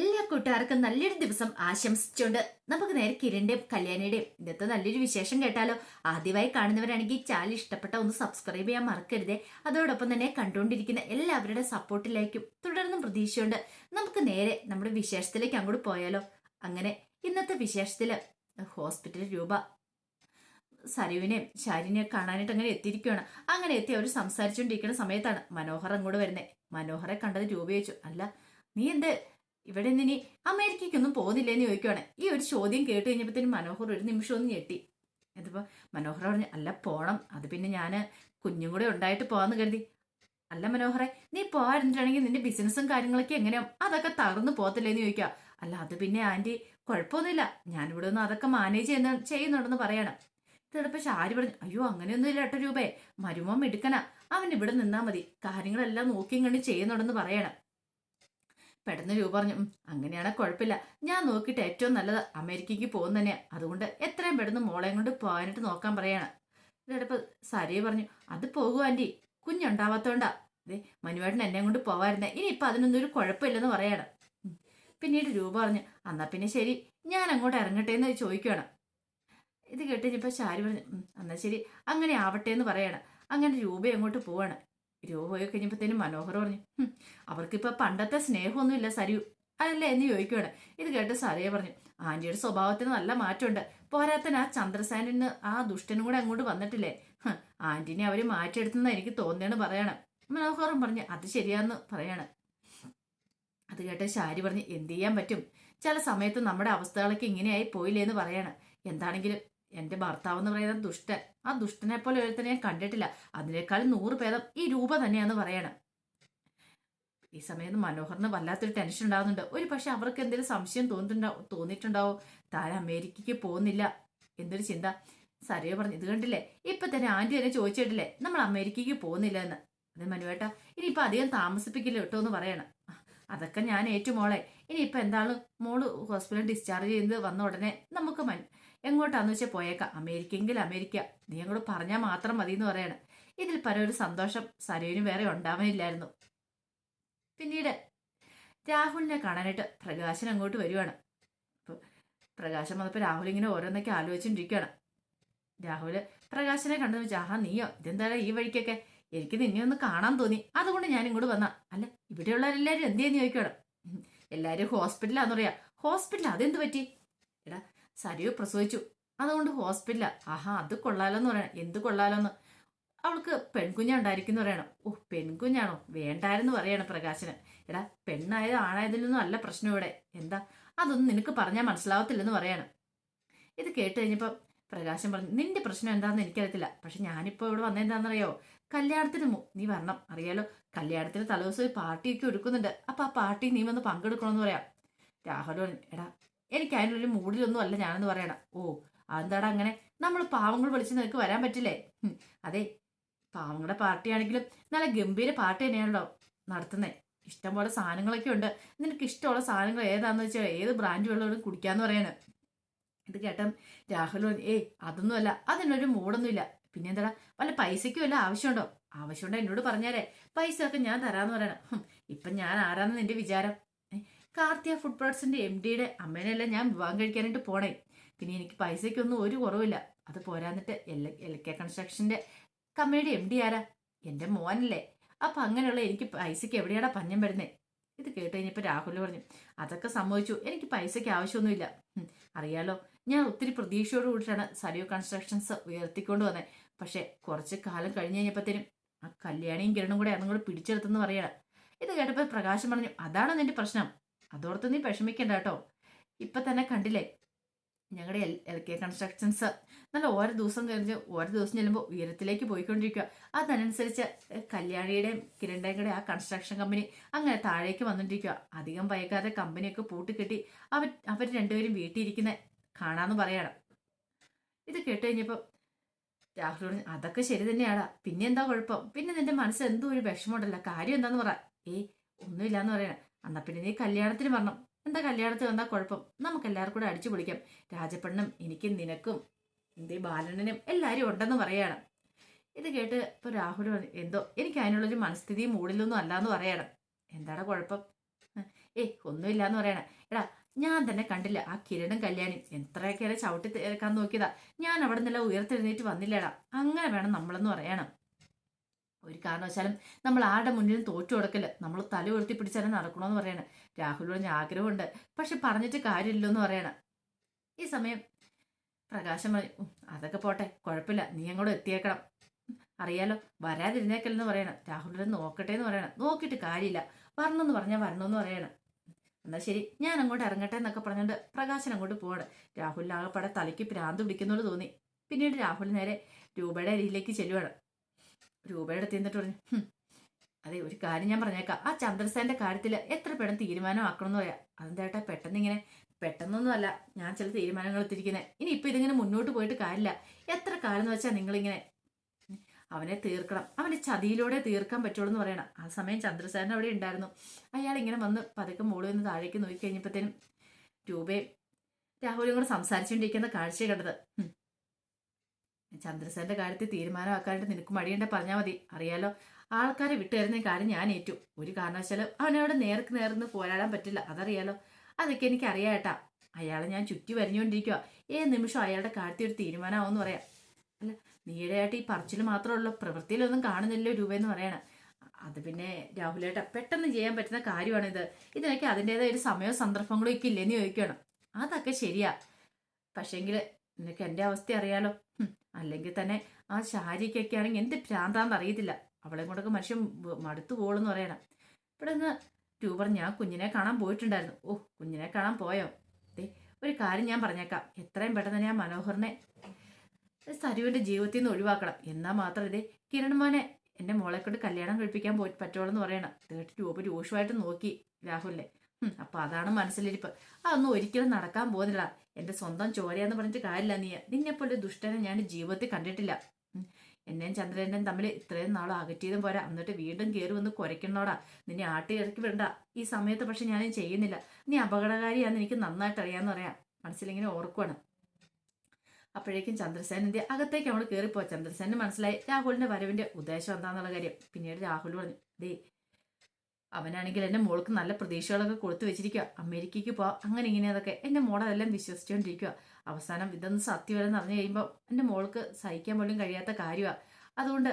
എല്ലാ കൂട്ടുകാർക്കും നല്ലൊരു ദിവസം ആശംസിച്ചുകൊണ്ട് നമുക്ക് നേരെ കിരണിന്റെയും കല്യാണിയുടെയും ഇന്നത്തെ നല്ലൊരു വിശേഷം കേട്ടാലോ. ആദ്യമായി കാണുന്നവരാണെങ്കിൽ ചാനൽ ഇഷ്ടപ്പെട്ട ഒന്ന് സബ്സ്ക്രൈബ് ചെയ്യാൻ മറക്കരുതേ. അതോടൊപ്പം തന്നെ കണ്ടുകൊണ്ടിരിക്കുന്ന എല്ലാവരുടെ സപ്പോർട്ടിലേക്കും തുടർന്നും പ്രതീക്ഷയുണ്ട്. നമുക്ക് നേരെ നമ്മുടെ വിശേഷത്തിലേക്ക് അങ്ങോട്ട് പോയാലോ. അങ്ങനെ ഇന്നത്തെ വിശേഷത്തിൽ ഹോസ്പിറ്റൽ രൂപ സരുവിനെയും ശാരിനെയും കാണാനായിട്ട് അങ്ങനെ എത്തിയിരിക്കുകയാണ് അങ്ങനെ എത്തി അവർ സംസാരിച്ചുകൊണ്ടിരിക്കുന്ന സമയത്താണ് മനോഹർ അങ്ങോട്ട് വരുന്നത് മനോഹറെ കണ്ടത് രൂപ ചോദിച്ചു. അല്ല നീ എന്ത് ഇവിടെ നിന്ന് ഇനി അമേരിക്കയ്ക്കൊന്നും പോകുന്നില്ലേന്ന് ചോദിക്കുവാണ്. ഈ ഒരു ചോദ്യം കേട്ട് കഴിഞ്ഞപ്പോഴത്തേനും മനോഹർ ഒരു നിമിഷം ഒന്ന് ഞെട്ടി. ഇതിപ്പോ മനോഹർ പറഞ്ഞു അല്ല പോണം. അത് പിന്നെ ഞാൻ കുഞ്ഞും കൂടെ ഉണ്ടായിട്ട് പോവാന്ന് കരുതി. അല്ല മനോഹറെ നീ പോകാതിരുന്നിട്ടാണെങ്കിൽ നിന്റെ ബിസിനസ്സും കാര്യങ്ങളൊക്കെ എങ്ങനെയാവും അതൊക്കെ തകർന്നു പോകത്തില്ലേന്ന് ചോദിക്കുക അല്ല അത് പിന്നെ ആന്റി കുഴപ്പമൊന്നുമില്ല. ഞാനിവിടെ ഒന്ന് അതൊക്കെ മാനേജ് ചെയ്യുന്ന ചെയ്യുന്നുണ്ടെന്ന് പറയണം. ചിലപ്പോ ഷാരി പറഞ്ഞു അയ്യോ അങ്ങനെയൊന്നും ഇല്ല എട്ടോ രൂപേ. മരുമോൻ എടുക്കണ അവൻ ഇവിടെ നിന്നാ മതി. കാര്യങ്ങളെല്ലാം നോക്കിയും കണ്ട് ചെയ്യുന്നുണ്ടെന്ന് പറയണം. പെട്ടെന്ന് രൂപ പറഞ്ഞു "ഉം, അങ്ങനെയാണെ കുഴപ്പമില്ല. ഞാൻ നോക്കിയിട്ട് ഏറ്റവും നല്ലത് അമേരിക്കയ്ക്ക് പോകുന്ന തന്നെയാ അതുകൊണ്ട് എത്രയും പെട്ടെന്ന് മോളെയും കൊണ്ട് പോകാനായിട്ട് നോക്കാൻ പറയാണ്. ഇതടപ്പ് സരിയെ പറഞ്ഞു അത് പോകും ആന്റി കുഞ്ഞുണ്ടാവാത്തോണ്ടാ. അതെ മനുവേട്ടൻ എന്നെ കൊണ്ട് പോവായിരുന്നേ. ഇനി ഇപ്പൊ അതിനൊന്നും ഒരു കുഴപ്പമില്ലെന്ന് പറയാണ്. പിന്നീട് രൂപ പറഞ്ഞു എന്നാ പിന്നെ ശരി. ഞാൻ അങ്ങോട്ട് ഇറങ്ങട്ടെ എന്ന് ചോദിക്കുകയാണ് ഇത് കേട്ട് ശാരി പറഞ്ഞു എന്നാൽ എന്നാ ശരി. അങ്ങനെ ആവട്ടെ എന്ന് പറയാണ്. അങ്ങനെ രൂപ അങ്ങോട്ട് പോവാണ്. രൂപ കഴിഞ്ഞപ്പോഴത്തേനും മനോഹർ പറഞ്ഞു. അവർക്കിപ്പോൾ അവർക്കിപ്പോ പണ്ടത്തെ സ്നേഹമൊന്നുമില്ല സരിയു അതല്ലേ എന്ന് ചോദിക്കുകയാണ് ഇത് കേട്ട് സരയെ പറഞ്ഞു ആന്റിയുടെ സ്വഭാവത്തിന് നല്ല മാറ്റമുണ്ട്. പോരാത്തന് ആ ചന്ദ്രസേനന് ആ ദുഷ്ടനും കൂടെ അങ്ങോട്ട് വന്നിട്ടില്ലേ? ആന്റിനെ അവർ മാറ്റിയെടുത്തെന്ന് എനിക്ക് തോന്നിയാണ് പറയണം. മനോഹറും പറഞ്ഞു അത് ശരിയാന്ന് പറയാണ്. അത് കേട്ട് ശാരി പറഞ്ഞ് എന്ത് ചെയ്യാൻ പറ്റും? ചില സമയത്ത് നമ്മുടെ അവസ്ഥകളൊക്കെ ഇങ്ങനെയായി പോയില്ലേ എന്ന് പറയാണ്. എന്താണെങ്കിലും എന്റെ ഭർത്താവ് എന്ന് പറയുന്നത് ദുഷ്ടൻ. ആ ദുഷ്ടനെ പോലെ ഒരുത്തനെ ഞാൻ കണ്ടിട്ടില്ല. അതിനേക്കാൾ നൂറ് ഭേദം ഈ രൂപ തന്നെയാന്ന് പറയണം. ഈ സമയത്ത് മനോഹറിന് വല്ലാത്തൊരു ടെൻഷൻ ഉണ്ടാകുന്നുണ്ട് ഒരു പക്ഷെ അവർക്ക് എന്തെങ്കിലും സംശയം തോന്നിട്ടുണ്ടാവും തോന്നിയിട്ടുണ്ടാവോ? താൻ അമേരിക്കയ്ക്ക് പോകുന്നില്ല എന്നൊരു ചിന്ത സരയോ പറഞ്ഞു. ഇത് കണ്ടില്ലേ? ഇപ്പൊ തന്നെ ആന്റി തന്നെ ചോദിച്ചിട്ടില്ലേ? നമ്മൾ അമേരിക്കയ്ക്ക് പോകുന്നില്ല എന്ന്. അത് മനുവേട്ട ഇനിയിപ്പൊ അധികം താമസിപ്പിക്കില്ല കേട്ടോ എന്ന് പറയണം. അതൊക്കെ ഞാൻ ഏറ്റു മോളെ. ഇനിയിപ്പൊ എന്താണ് മോൾ ഹോസ്പിറ്റലിൽ ഡിസ്ചാർജ് ചെയ്ത് വന്ന ഉടനെ നമുക്ക് മൻ എങ്ങോട്ടാന്ന് വെച്ചാൽ പോയേക്കാം. അമേരിക്കയെങ്കിൽ അമേരിക്ക. നീ അങ്ങോട്ട് പറഞ്ഞാൽ മാത്രം മതി എന്ന് പറയണം. ഇതിൽ പല ഒരു സന്തോഷം സരയുവിന് വേറെ ഉണ്ടാവാനില്ലായിരുന്നു. പിന്നീട് രാഹുലിനെ കാണാനായിട്ട് പ്രകാശൻ അങ്ങോട്ട് വരുവാണ്. പ്രകാശം പ്രകാശൻ വന്നപ്പോൾ രാഹുൽ ഇങ്ങനെ ഓരോന്നൊക്കെ ആലോചിച്ചുകൊണ്ടിരിക്കുകയാണ് രാഹുൽ പ്രകാശനെ കണ്ടെന്ന് വെച്ചാൽ ആഹാ നീയോ? ഇതെന്താണ് ഈ വഴിക്കൊക്കെ? എനിക്ക് നിന്നെ ഒന്ന് കാണാൻ തോന്നി. അതുകൊണ്ട് ഞാൻ ഇങ്ങോട്ട് വന്ന. അല്ല ഇവിടെയുള്ളവരെല്ലാവരും എന്ത് ചെയ്യുന്നു ചോദിക്കണം എല്ലാവരും ഹോസ്പിറ്റലാന്ന് പറയാ. ഹോസ്പിറ്റൽ അതെന്ത് പറ്റി? എടാ സരിയോ പ്രസവിച്ചു. അതുകൊണ്ട് ഹോസ്പിറ്റലാ ആഹാ അത് കൊള്ളാലോന്ന് പറയണം. എന്ത് കൊള്ളാലോന്ന്? അവൾക്ക് പെൺകുഞ്ഞുണ്ടായിരിക്കുന്നു പറയണം ഓ പെൺകുഞ്ഞാണോ? വേണ്ടായിരുന്നു പറയാണ് പ്രകാശന്. എടാ പെണ്ണായത് ആണായതിലൊന്നും അല്ല പ്രശ്നം ഇവിടെ. എന്താ? അതൊന്നും നിനക്ക് പറഞ്ഞാൽ മനസ്സിലാവത്തില്ലെന്ന് പറയണം. ഇത് കേട്ട് കഴിഞ്ഞപ്പോൾ പ്രകാശൻ പറഞ്ഞു നിന്റെ പ്രശ്നം എന്താണെന്ന് എനിക്കറിയത്തില്ല. പക്ഷെ ഞാനിപ്പോൾ ഇവിടെ വന്നെന്താണെന്നറിയോ കല്യാണത്തിന് നീ വരണം. അറിയാലോ? കല്യാണത്തിന് തലേദിവസം ഒരു പാർട്ടിയൊക്കെ ഒരുക്കുന്നുണ്ട്. അപ്പം ആ പാർട്ടി നീ വന്ന് പങ്കെടുക്കണമെന്ന് പറയാം. രാഹുൽ എടാ എനിക്ക് അതിനൊരു മൂഡിലൊന്നും അല്ല ഞാനെന്ന് പറയണം. ഓ അതെന്താടാ അങ്ങനെ? നമ്മൾ പാവങ്ങൾ വിളിച്ച് നിനക്ക് വരാൻ പറ്റില്ലേ? അതെ പാവങ്ങളുടെ പാർട്ടിയാണെങ്കിലും നല്ല ഗംഭീര പാർട്ടി തന്നെയാണല്ലോ നടത്തുന്നത് ഇഷ്ടംപോലെ സാധനങ്ങളൊക്കെ ഉണ്ട്. നിനക്ക് ഇഷ്ടമുള്ള സാധനങ്ങൾ ഏതാന്ന് വെച്ചാൽ ഏത് ബ്രാൻഡ് വെള്ളവും കുടിക്കാന്ന് പറയാണ്. ഇത് കേട്ടം രാഹുൽ ഏയ് അതൊന്നുമല്ല അതിനൊരു മൂടൊന്നുമില്ല. പിന്നെ എന്താടാ വല്ല പൈസയ്ക്കും വല്ല ആവശ്യമുണ്ടോ? ആവശ്യമുണ്ടോ? എന്നോട് പറഞ്ഞാലേ പൈസ ഒക്കെ ഞാൻ തരാന്ന് പറയണം. ഇപ്പൊ ഞാൻ ആരാന്ന് നിന്റെ വിചാരം? കാർത്തിയ ഫുഡ് പ്രോഡക്ട്സിന്റെ എം ഡിയുടെ അമ്മേനെല്ലാം ഞാൻ വിവാഹം കഴിക്കാനായിട്ട് പോണേ. പിന്നെ എനിക്ക് പൈസയ്ക്കൊന്നും ഒരു കുറവില്ല. അത് പോരാന്നിട്ട് എൽ എൽ കെ കൺസ്ട്രക്ഷന്റെ കമ്പനിയുടെ എം ഡി ആരാ? എന്റെ മോനല്ലേ. അപ്പൊ അങ്ങനെയുള്ള എനിക്ക് പൈസയ്ക്ക് എവിടെയാടാ പഞ്ഞം വരുന്നേ? ഇത് കേട്ട് കഴിഞ്ഞപ്പോൾ രാഹുൽ പറഞ്ഞു അതൊക്കെ സംഭവിച്ചു എനിക്ക് പൈസയ്ക്ക് ആവശ്യമൊന്നുമില്ല. അറിയാലോ. ഞാൻ ഒത്തിരി പ്രതീക്ഷയോട് കൂടിയിട്ടാണ് സരിയോ കൺസ്ട്രക്ഷൻസ് ഉയർത്തിക്കൊണ്ട് വന്നത് പക്ഷെ കുറച്ച് കാലം കഴിഞ്ഞ് കഴിഞ്ഞപ്പോഴത്തേനും ആ കല്യാണിയും കിരണും കൂടെ അതും കൂടെ പിടിച്ചെടുത്തെന്ന് പറയണം. ഇത് കേട്ടപ്പോൾ പ്രകാശം പറഞ്ഞു അതാണ് നിന്റെ പ്രശ്നം? അതോർത്ത് നീ വിഷമിക്കണ്ട കേട്ടോ. ഇപ്പൊ തന്നെ കണ്ടില്ലേ? ഞങ്ങളുടെ എൽ എൽ കെ കൺസ്ട്രക്ഷൻസ് നല്ല ഓരോ ദിവസം കഴിഞ്ഞ് ഓരോ ദിവസം ചെല്ലുമ്പോൾ ഉയരത്തിലേക്ക് പോയിക്കൊണ്ടിരിക്കുക അതനുസരിച്ച് കല്യാണിയുടെയും കിരണ്ടയുടെ ആ കൺസ്ട്രക്ഷൻ കമ്പനി അങ്ങനെ താഴേക്ക് വന്നിട്ടിരിക്കുക അധികം വൈകാതെ കമ്പനിയൊക്കെ പൂട്ടിക്കെട്ടി അവർ അവർ രണ്ടുപേരും വീട്ടിലിരിക്കുന്ന കാണാന്ന് പറയണം. ഇത് കേട്ട് കഴിഞ്ഞപ്പോൾ രാഹുൽ അതൊക്കെ ശരി തന്നെയാടാ. പിന്നെ എന്താ കുഴപ്പം? പിന്നെ നിന്റെ മനസ്സ് എന്തോ ഒരു വിഷമമുണ്ടല്ലോ. കാര്യം എന്താന്ന് പറ. ഏയ് ഒന്നുമില്ലാന്ന് പറയണം. എന്നാ പിന്നെ നീ കല്യാണത്തിന് വരണം. എന്താ കല്യാണത്തിന് വന്നാൽ കുഴപ്പം? നമുക്ക് എല്ലാവർക്കും കൂടെ അടിച്ചു പൊളിക്കാം. രാജപ്പെണ്ണും എനിക്കും നിനക്കും എന്തേ ബാലണ്ണനും എല്ലാവരും ഉണ്ടെന്ന് പറയണം. ഇത് കേട്ട് ഇപ്പൊ രാഹുൽ എന്തോ? എനിക്ക് അതിനുള്ളൊരു മനസ്ഥിതിയും മൂടിലൊന്നും അല്ലാന്ന് പറയണം. എന്താണ് കുഴപ്പം? ഏ ഒന്നുമില്ല എന്ന് പറയണേ. എടാ ഞാൻ തന്നെ കണ്ടില്ല ആ കിരണും കല്യാണി എത്രയൊക്കെ ചവിട്ടി തീർക്കാൻ നോക്കിയതാ. ഞാൻ അവിടെ നിന്നെല്ലാം ഉയർത്തെഴുന്നേറ്റ് വന്നില്ലടാ. അങ്ങനെ വേണം നമ്മളെന്ന് പറയണം. ഒരു കാരണവശാലും നമ്മൾ ആരുടെ മുന്നിലും തോറ്റു കൊടുക്കൽ നമ്മൾ തല ഉയർത്തി പിടിച്ചാലും നടക്കണമെന്ന് പറയണ. പറഞ്ഞ ആഗ്രഹമുണ്ട്. പക്ഷെ പറഞ്ഞിട്ട് കാര്യമില്ലെന്ന് പറയണ. ഈ സമയം പ്രകാശം പറഞ്ഞു അതൊക്കെ പോട്ടെ കുഴപ്പമില്ല നീ അങ്ങോട്ട് എത്തിയേക്കണം. അറിയാലോ വരാതിരുന്നേക്കല്ലെന്ന് പറയണം. രാഹുലിനെ നോക്കട്ടെ എന്ന് പറയണം. നോക്കിയിട്ട് കാര്യമില്ല. വരണമെന്ന് പറഞ്ഞാൽ വരണമെന്ന് പറയണം. എന്നാൽ ശരി ഞാൻ അങ്ങോട്ട് ഇറങ്ങട്ടെ എന്നൊക്കെ പറഞ്ഞുകൊണ്ട് പ്രകാശൻ അങ്ങോട്ട് പോകണം രാഹുലിനാകെപ്പാടെ തലയ്ക്ക് പ്രാന്ത് പിടിക്കുന്നോട് തോന്നി. പിന്നീട് രാഹുൽ നേരെ രൂപയുടെ അരിയിലേക്ക് ചെല്ലുവാണ്. രൂപയുടെ തിന്നിട്ട് പറഞ്ഞു "ഹും, അതെ ഒരു കാര്യം ഞാൻ പറഞ്ഞേക്കാം. ആ ചന്ദ്രസേന്റെ കാര്യത്തിൽ എത്ര പെട്ടെന്ന് തീരുമാനമാക്കണം എന്ന് പറയാം അതെന്താട്ടെ പെട്ടെന്ന് ഇങ്ങനെ പെട്ടെന്നൊന്നുമല്ല ഞാൻ ചില തീരുമാനങ്ങൾ എത്തിയിരിക്കുന്നത് ഇനി ഇപ്പൊ ഇതിങ്ങനെ മുന്നോട്ട് പോയിട്ട് കാര്യമില്ല. എത്ര കാലം എന്ന് വെച്ചാൽ നിങ്ങളിങ്ങനെ അവനെ തീർക്കണം. അവനെ ചതിയിലൂടെ തീർക്കാൻ പറ്റുള്ളൂ എന്ന് പറയണം. ആ സമയം ചന്ദ്രസേനൻ അവിടെ ഉണ്ടായിരുന്നു. അയാൾ ഇങ്ങനെ വന്ന് പതുക്കെ മോളിൽ നിന്ന് താഴേക്ക് നോക്കി കഴിഞ്ഞപ്പോഴത്തേനും രൂപയും രാഹുലും കൂടെ സംസാരിച്ചുകൊണ്ടിരിക്കുന്ന കാഴ്ച കണ്ടത്. ഉം. ചന്ദ്രസേന്റെ കാര്യത്തിൽ തീരുമാനമാക്കാനായിട്ട് നിനക്ക് മടിയുണ്ടെ പറഞ്ഞാൽ മതി. അറിയാലോ? ആൾക്കാരെ വിട്ടുതരുന്ന കാര്യം ഞാൻ ഏറ്റു. ഒരു കാരണവശാലും അവനോട് നേർക്ക് നേർന്ന് പോരാടാൻ പറ്റില്ല. അതറിയാലോ? അതൊക്കെ എനിക്ക് അറിയാട്ടാ അയാളെ ഞാൻ ചുറ്റി വരിഞ്ഞുകൊണ്ടിരിക്കുക ഏത് നിമിഷം അയാളുടെ കാര്യത്തിൽ ഒരു തീരുമാനമാവെന്ന് പറയാം. അല്ല നീടെയായിട്ട് ഈ പറച്ചിൽ മാത്രമേ ഉള്ളൂ പ്രവൃത്തിയിലൊന്നും കാണുന്നില്ലോ രൂപയെന്ന് പറയണം. അത് പിന്നെ രാഹുലേട്ട പെട്ടെന്ന് ചെയ്യാൻ പറ്റുന്ന കാര്യമാണിത്. ഇതിനൊക്കെ അതിന്റെതായ ഒരു സമയവും സന്ദർഭങ്ങളും ഒക്കെ ഇല്ലെന്ന് ചോദിക്കണം അതൊക്കെ ശരിയാ. പക്ഷേങ്കിൽ നിനക്ക് എന്റെ അവസ്ഥ അറിയാലോ? അല്ലെങ്കിൽ തന്നെ ആ ശാരിക്കൊക്കെ ആണെങ്കിൽ എന്ത് ഭ്രാന്താന്ന് അറിയത്തില്ല. അവളെ കൊണ്ടൊക്കെ മനുഷ്യൻ മടുത്തു പോളെന്ന് പറയണം. ഇവിടെ നിന്ന് രൂപർ ഞാൻ കുഞ്ഞിനെ കാണാൻ പോയിട്ടുണ്ടായിരുന്നു. ഓ കുഞ്ഞിനെ കാണാൻ പോയോ? ദേ ഒരു കാര്യം ഞാൻ പറഞ്ഞേക്കാം. എത്രയും പെട്ടെന്ന് ഞാൻ മനോഹറിനെ സരുവിന്റെ ജീവിതത്തിൽ നിന്ന് ഒഴിവാക്കണം. എന്നാൽ മാത്രം ഇതേ കിരൺമോനെ എന്റെ മോളെ കൊണ്ട് കല്യാണം കഴിപ്പിക്കാൻ പോയി പറ്റുള്ളൂ എന്ന് പറയണം. തേർട്ടി രൂപ രൂക്ഷമായിട്ട് നോക്കി രാഹുലിനെ. അപ്പൊ അതാണ് മനസ്സിലിരിപ്പ്. അതൊന്നും ഒരിക്കലും നടക്കാൻ പോകുന്നില്ല. എന്റെ സ്വന്തം ചോരയെന്ന് പറഞ്ഞിട്ട് കാര്യമില്ല നീ. നിന്നെപ്പോലെ ദുഷ്ടനെ ഞാൻ ജീവിതത്തിൽ കണ്ടിട്ടില്ല. എന്നെയും ചന്ദ്രനെയും തമ്മിൽ ഇത്രയും നാളും അകറ്റിയതും പോരാ. എന്നിട്ട് വീണ്ടും കയറി വന്ന് കുരയ്ക്കണോടാ. നിന്നെ ആട്ടി ഇറക്കി വിടണ്ട. ഈ സമയത്ത് പക്ഷെ ഞാനും ചെയ്യുന്നില്ല. നീ അപകടകാരിയാന്ന് എനിക്ക് നന്നായിട്ട് അറിയാമെന്ന് പറയാം. മനസ്സിലിങ്ങനെ ഓർക്കുവാണ്. അപ്പോഴേക്കും ചന്ദ്രസേനന്റെ അകത്തേക്ക് അവൾ കയറിപ്പോ ചന്ദ്രസേനന് മനസ്സിലായി. രാഹുലിന്റെ വരവിന്റെ ഉദ്ദേശം എന്താന്നുള്ള കാര്യം. പിന്നീട് രാഹുൽ പറഞ്ഞു ദേ അവനാണെങ്കിൽ എന്റെ മോൾക്ക് നല്ല പ്രതീക്ഷകളൊക്കെ കൊടുത്തു വെച്ചിരിക്കുക അമേരിക്കയ്ക്ക് പോവാം. അങ്ങനെ ഇങ്ങനെ അതൊക്കെ. എന്റെ മോളതെല്ലാം വിശ്വസിച്ചുകൊണ്ടിരിക്കുക അവസാനം ഇതൊന്നും സത്യമല്ലെന്ന് അറിഞ്ഞു കഴിയുമ്പോൾ എന്റെ മോൾക്ക് സഹിക്കാൻ പോലും കഴിയാത്ത കാര്യമാണ് അതുകൊണ്ട്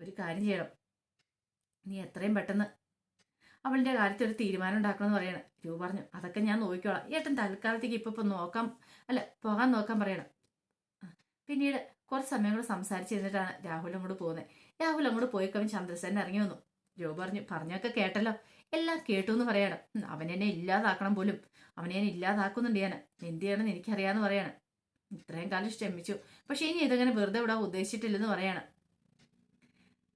ഒരു കാര്യം ചെയ്യണം. നീ എത്രയും പെട്ടെന്ന് അവളുടെ കാര്യത്തിൽ ഒരു തീരുമാനം ഉണ്ടാക്കണമെന്ന് പറയണം. രൂപ പറഞ്ഞു. അതൊക്കെ ഞാൻ നോക്കിക്കോളാം. ഏട്ടൻ തൽക്കാലത്തേക്ക് ഇപ്പൊ ഇപ്പം നോക്കാം. അല്ല പോകാൻ നോക്കാൻ പറയണം. പിന്നീട് കുറച്ച് സമയം കൂടെ സംസാരിച്ചിരുന്നിട്ടാണ് രാഹുൽ അങ്ങോട്ട് പോകുന്നത് രാഹുൽ അങ്ങോട്ട് പോയി കവൻ ചന്ദ്രസേന ഇറങ്ങി വന്നു. രൂപ പറഞ്ഞു പറഞ്ഞൊക്കെ കേട്ടല്ലോ. എല്ലാം കേട്ടു എന്ന് പറയണം അവനെന്നെ ഇല്ലാതാക്കണം പോലും. അവനെ ഞാൻ ഇല്ലാതാക്കുന്നുണ്ട് ഞാൻ. എന്ത് ചെയ്യണമെന്ന് എനിക്കറിയാന്ന് പറയാണ്. ഇത്രയും കാലം ക്ഷമിച്ചു. പക്ഷെ ഇനി ഇതങ്ങനെ വെറുതെ വിടാൻ ഉദ്ദേശിച്ചിട്ടില്ലെന്ന് പറയാണ്.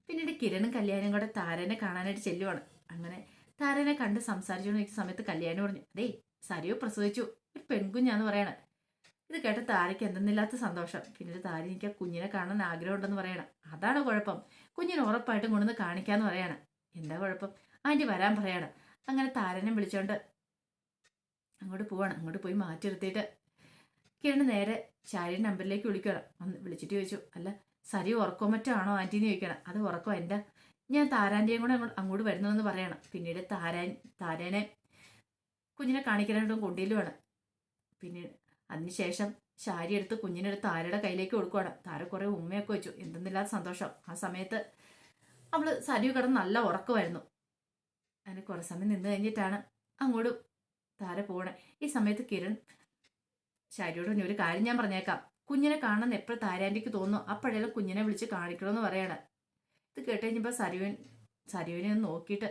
പിന്നീട് കിരണും കല്യാണും കൂടെ താരനെ കാണാനായിട്ട് ചെല്ലുവാണ്. അങ്ങനെ താരനെ കണ്ട് സംസാരിച്ചുകൊണ്ടിരിക്കുന്ന സമയത്ത് കല്യാണം പറഞ്ഞു അതേ സരിയോ പ്രസവിച്ചു. ഒരു പെൺകുഞ്ഞാന്ന് പറയണം. ഇത് കേട്ട താരയ്ക്ക് എന്തെന്നില്ലാത്ത സന്തോഷം. പിന്നീട് താര എനിക്ക് ആ കുഞ്ഞിനെ കാണാൻ ആഗ്രഹമുണ്ടെന്ന് പറയണം. അതാണ് കുഴപ്പം. കുഞ്ഞിനെ ഉറപ്പായിട്ടും കൊണ്ടുവന്ന് കാണിക്കാന്ന് പറയാണ്. എന്താ കുഴപ്പം? ആന്റി വരാൻ പറയാണ്. അങ്ങനെ താരനെ വിളിച്ചോണ്ട് അങ്ങോട്ട് പോവാണ്. അങ്ങോട്ട് പോയി മാറ്റി നിർത്തിയിട്ട് കിരണ് നേരെ ശാരീരിക നമ്പറിലേക്ക് വിളിക്കണം ഒന്ന് വിളിച്ചിട്ട് ചോദിച്ചു അല്ല സരി ഉറക്കോ മറ്റാണോ ആന്റീന്ന് ചോദിക്കണം അത് ഉറക്കോ? എന്റെ ഞാൻ താരാന്റെയും കൂടെ അങ്ങോട്ട് വരുന്നതെന്ന് പറയണം. പിന്നീട് താരാൻ താരേനെ കുഞ്ഞിനെ കാണിക്കാനായിട്ട് വേണം പിന്നീട് അതിനുശേഷം ശാരി എടുത്ത് കുഞ്ഞിനെടുത്ത് താരയുടെ കയ്യിലേക്ക് കൊടുക്കുവാണ്. താര കുറേ ഉമ്മയൊക്കെ വെച്ചു. എന്തെന്നില്ലാത്ത സന്തോഷം. ആ സമയത്ത് അവൾ സരിയു കിടന്ന് നല്ല ഉറക്കമായിരുന്നു. അങ്ങനെ കുറെ സമയം നിന്ന് കഴിഞ്ഞിട്ടാണ് അങ്ങോട്ട് താര പോണേ. ഈ സമയത്ത് കിരൺ ശാരിയോട് ഇനി ഒരു കാര്യം ഞാൻ പറഞ്ഞേക്കാം. കുഞ്ഞിനെ കാണാൻ എപ്പോഴും താരാന്റിക്ക് തോന്നുന്നു. അപ്പോഴെല്ലാം കുഞ്ഞിനെ വിളിച്ച് കാണിക്കണമെന്ന് പറയാണ്. ഇത് കേട്ട് കഴിഞ്ഞപ്പോൾ സരുവൻ സരുവിനെ ഒന്ന് നോക്കിയിട്ട്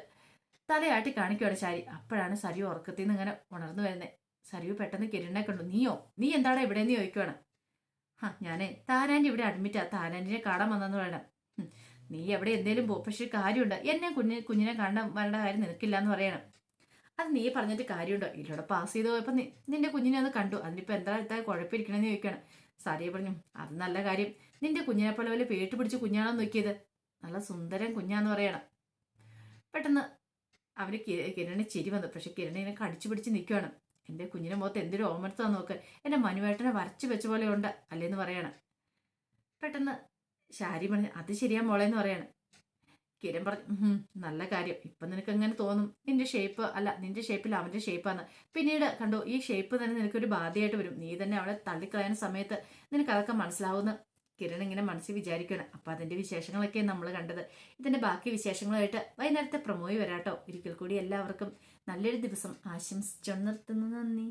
തലയാട്ടി കാണിക്കുവാണ് ശാരി. അപ്പോഴാണ് സരിവ് ഉറക്കത്തിൽ നിന്ന് ഇങ്ങനെ ഉണർന്നു വരുന്നത് സരിവ് പെട്ടെന്ന് കിരണിനെ കണ്ടു. നീയോ? നീ എന്താടാ ഇവിടെ നിന്ന് ചോദിക്കുവാണ്? ഹാ ഞാനേ താരാന്റെ ഇവിടെ അഡ്മിറ്റാ താരാന്റിനെ കാണാൻ വന്നെന്ന് പറയണം. "ഹും, നീ എവിടെ എന്തേലും പോ പക്ഷെ കാര്യമുണ്ട്. എന്നെ കുഞ്ഞ് കുഞ്ഞിനെ കാണാൻ വരേണ്ട കാര്യം നിനക്കില്ല എന്ന് പറയണം. അത് നീ പറഞ്ഞിട്ട് കാര്യമുണ്ടോ? ഇതിലൂടെ പാസ് ചെയ്ത് നീ നിന്റെ കുഞ്ഞിനെ ഒന്ന് കണ്ടു. അതിനിപ്പോൾ എന്താ ഇത്താ കുഴപ്പമിരിക്കണമെന്ന് ചോദിക്കണം സാരിയെ പറഞ്ഞു അത് നല്ല കാര്യം. നിന്റെ കുഞ്ഞിനെ പോലെ വല്ല പേട്ട് പിടിച്ച് കുഞ്ഞാണോ നോക്കിയത്? നല്ല സുന്ദരം കുഞ്ഞാന്ന് പറയണം. പെട്ടെന്ന് അവന് കിരണിന് ചിരി വന്നു. പക്ഷെ കിരണിനെ കടിച്ചു പിടിച്ച് നിൽക്കുകയാണ്. എന്റെ കുഞ്ഞിനെ മുഖത്ത് എന്തൊരു ഓമനത്താന്ന് നോക്ക്. എന്റെ മനുവേട്ടനെ വരച്ചു വെച്ച പോലെ ഉണ്ട് അല്ലേന്ന് പറയണം. പെട്ടെന്ന് ശാരി പറഞ്ഞു അത് ശരിയാ മോളെ എന്ന് പറയാണ്. കിരൺ പറഞ്ഞു നല്ല കാര്യം. ഇപ്പൊ നിനക്ക് എങ്ങനെ തോന്നും? നിന്റെ ഷേപ്പ് അല്ല നിന്റെ ഷേപ്പിൽ അവന്റെ ഷേപ്പാന്ന് പിന്നീട് കണ്ടോ ഈ ഷേപ്പ് തന്നെ നിനക്കൊരു ബാധയായിട്ട് വരും. നീ തന്നെ അവളെ തള്ളിക്കളയുന്ന സമയത്ത് നിനക്ക് അതൊക്കെ മനസ്സിലാവുന്ന. കിരൺ ഇങ്ങനെ മനസ്സിൽ വിചാരിക്കണം അപ്പൊ അതിന്റെ വിശേഷങ്ങളൊക്കെ നമ്മൾ കണ്ടത്. ഇതിന്റെ ബാക്കി വിശേഷങ്ങളുമായിട്ട് വൈകുന്നേരത്തെ പ്രമോയി വരാട്ടോ. ഒരിക്കൽ കൂടി എല്ലാവർക്കും നല്ലൊരു ദിവസം ആശംസിച്ചു നിർത്തുന്നു. നന്ദി.